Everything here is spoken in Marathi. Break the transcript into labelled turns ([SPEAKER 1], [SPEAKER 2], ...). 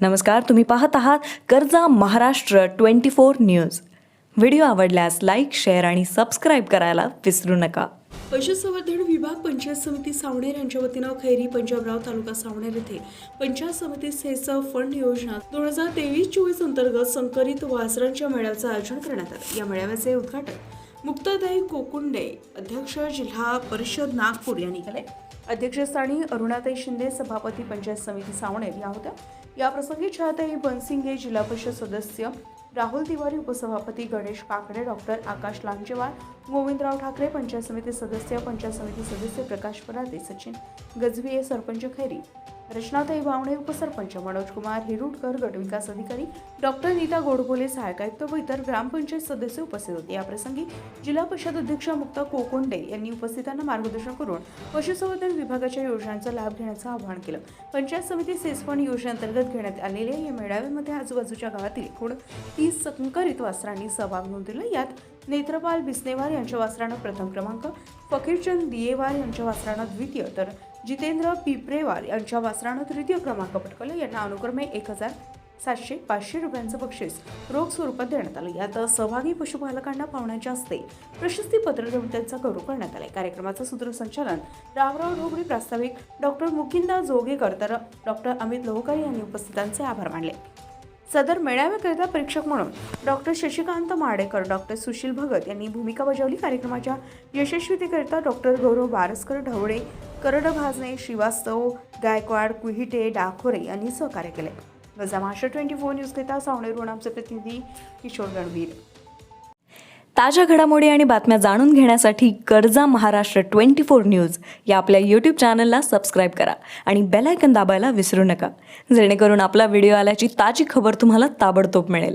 [SPEAKER 1] नमस्कार तुम्ही पाहत आहात कर्जा Maharashtra twenty four news. Video आवडल्यास लाईक शेअर आणि सबस्क्राईब करायला विसरू नका.
[SPEAKER 2] पशुसंवर्धन विभाग पंचायत समिती सावणेर यांच्या वतीनं खैरी पंजाबराव तालुका सावणेर येथे पंचायत समिती सेसव फंड योजना दोन हजार तेवीस चोवीस अंतर्गत संकरित वासरांच्या मेळ्याचं आयोजन करण्यात आलं. या मेळाव्याचे उद्घाटन मुक्ताताई कोकुंडे अध्यक्ष जिल्हा परिषद नागपूर यांनी केले. अध्यक्षस्थानी अरुणाताई शिंदे सभापती पंचायत समिती सावणेर या होत्या. याप्रसंगी छायाताई बनसिंगे जिल्हा परिषद सदस्य राहुल तिवारी उपसभापती गणेश काकडे डॉक्टर आकाश लांजेवार गोविंदराव ठाकरे पंचायत समिती सदस्य पंचायत समिती सदस्य प्रकाश पराते सचिन गजभिये सरपंच खैरी रचनाताई बावणे उपसरपंच मनोज कुमार हिरुटकर गटविकास अधिकारी डॉक्टर नीता गोडबोले सहायक आयुक्त व इतर ग्रामपंचायत सदस्य उपस्थित होते. याप्रसंगी जिल्हा परिषद अध्यक्षा मुक्ता कोकोंडे यांनी उपस्थितांना मार्गदर्शन करून पशुसंवर्धन विभागाच्या योजनांचा लाभ घेण्याचं आवाहन केलं. पंचायत समिती सेसफंड योजनेअंतर्गत घेण्यात आलेल्या या मेळाव्यामध्ये आजूबाजूच्या गावातील एकूण तीस संकरित वासरांनी सहभाग नोंदवला यात नेत्रपाल बिस्नेवार यांच्या वासरानं प्रथम क्रमांक फकीरचंद दियेवार यांच्या वासरानं द्वितीय तर जितेंद्र पिपरेवार यांच्या वासरानं तृतीय क्रमांक पटकावला. यांना अनुक्रमे एक हजार सातशे पाचशे रुपयांचं बक्षीस रोख स्वरूपात देण्यात आलं. यात सहभागी पशुपालकांना पाहुण्याच्या हस्ते प्रशस्तीपत्र देऊन त्यांचा गौरव करण्यात आला कार्यक्रमाचं सूत्रसंचालन रामराव ढोबळे प्रास्ताविक डॉक्टर मुकिंदा जोगेकर तर डॉक्टर अमित लोहकर यांनी उपस्थितांचे आभार मानले. सदर मेळाव्याकरिता परीक्षक म्हणून डॉक्टर शशिकांत माडेकर डॉक्टर सुशील भगत यांनी भूमिका बजावली. कार्यक्रमाच्या यशस्वीतेकरिता डॉक्टर गौरव बारसकर ढवळे करड भाजणे श्रीवास्तव गायकवाड कुहिटे डाखोरे यांनी सहकार्य केले. गजा महाराष्ट्र ट्वेंटी फोर न्यूजकरिता सावनेरहून आमचे प्रतिनिधी किशोर गणवीर
[SPEAKER 1] ताज्या घडामोडी आणि बातम्या जाणून घेण्यासाठी कर्जा महाराष्ट्र ट्वेंटी फोर न्यूज या आपल्या यूट्यूब चॅनलला सबस्क्राईब करा आणि बेल आयकन दाबायला विसरू नका. जेणेकरून आपला व्हिडिओ आल्याची ताजी खबर तुम्हाला ताबडतोब मिळेल.